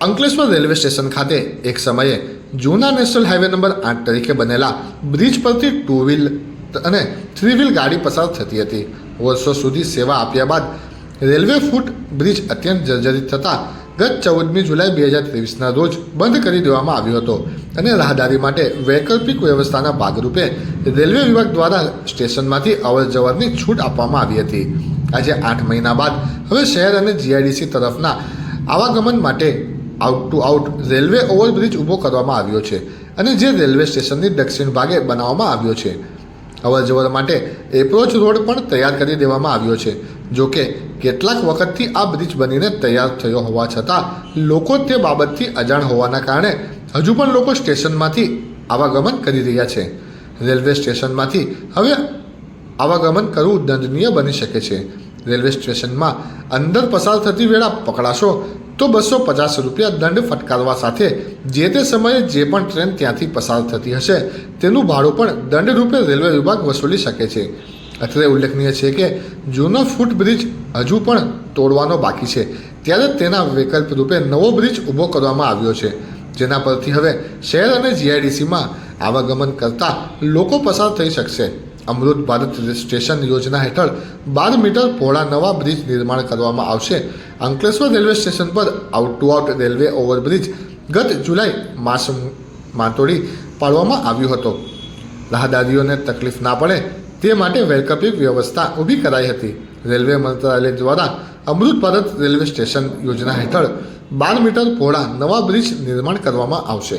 Ankleshwar railway station ખાતે એક સમયે જૂના નેશનલ હાઈવે નંબર આઠ તરીકે બનેલા બ્રિજ પરથી ટુ વ્હીલ અને થ્રી વ્હીલ ગાડી પસાર થતી હતી. વર્ષો સુધી સેવા આપ્યા બાદ રેલવે ફૂટ બ્રિજ અત્યંત જર્જરિત થતાં ગત ચૌદમી જુલાઈ બે હજાર ત્રેવીસના રોજ બંધ કરી દેવામાં આવ્યો હતો અને રાહદારી માટે વૈકલ્પિક વ્યવસ્થાના ભાગરૂપે રેલવે વિભાગ દ્વારા સ્ટેશનમાંથી અવર જવરની છૂટ આપવામાં આવી હતી. આજે આઠ મહિના બાદ હવે શહેર અને જીઆઈડીસી તરફના આવાગમન માટે out to out railway overbridge ઊભો કરવામાં આવ્યો છે અને જે રેલવે સ્ટેશનની દક્ષિણ ભાગે બનાવવામાં આવ્યો છે. અવરજવર માટે એપ્રોચ રોડ પણ તૈયાર કરી દેવામાં આવ્યો છે. જોકે કેટલાક વખતથી આ બ્રિજ બનીને તૈયાર થયો હોવા છતાં લોકો તે બાબતથી અજાણ હોવાના કારણે હજુ પણ લોકો સ્ટેશનમાંથી આવાગમન કરી રહ્યા છે. રેલવે સ્ટેશનમાંથી હવે આવાગમન કરવું દંડનીય બની શકે છે. રેલવે સ્ટેશનમાં અંદર પસાર થતી વેળા પકડાશો તો બસો પચાસ રૂપિયા દંડ ફટકારવા સાથે જે તે સમયે જે પણ ટ્રેન ત્યાંથી પસાર થતી હશે, તેનું ભાડું પણ દંડ રૂપે રેલવે વિભાગ વસૂલી શકે છે. અત્રે ઉલ્લેખનીય છે કે જૂનો ફૂટ બ્રિજ હજુ પણ તોડવાનો બાકી છે. ત્યારે તેના વિકલ્પ રૂપે નવો બ્રિજ ઊભો કરવામાં આવ્યો છે. જેના પરથી હવે શહેર અને જીઆઈડીસીમાં આવાગમન કરતા લોકો પસાર થઈ શકશે. અમૃત ભારત સ્ટેશન યોજના હેઠળ બાર મીટર પહોળા નવા બ્રિજ નિર્માણ કરવામાં આવશે. અંકલેશ્વર રેલવે સ્ટેશન પર out to out railway overbridge ગત જુલાઈ માસ તોડી પાડવામાં આવ્યો હતો. રાહદારીઓને તકલીફ ના પડે તે માટે વૈકલ્પિક વ્યવસ્થા ઊભી કરાઈ હતી. રેલવે મંત્રાલય દ્વારા અમૃત ભારત રેલવે સ્ટેશન યોજના હેઠળ બાર મીટર પહોળા નવા બ્રિજ નિર્માણ કરવામાં આવશે.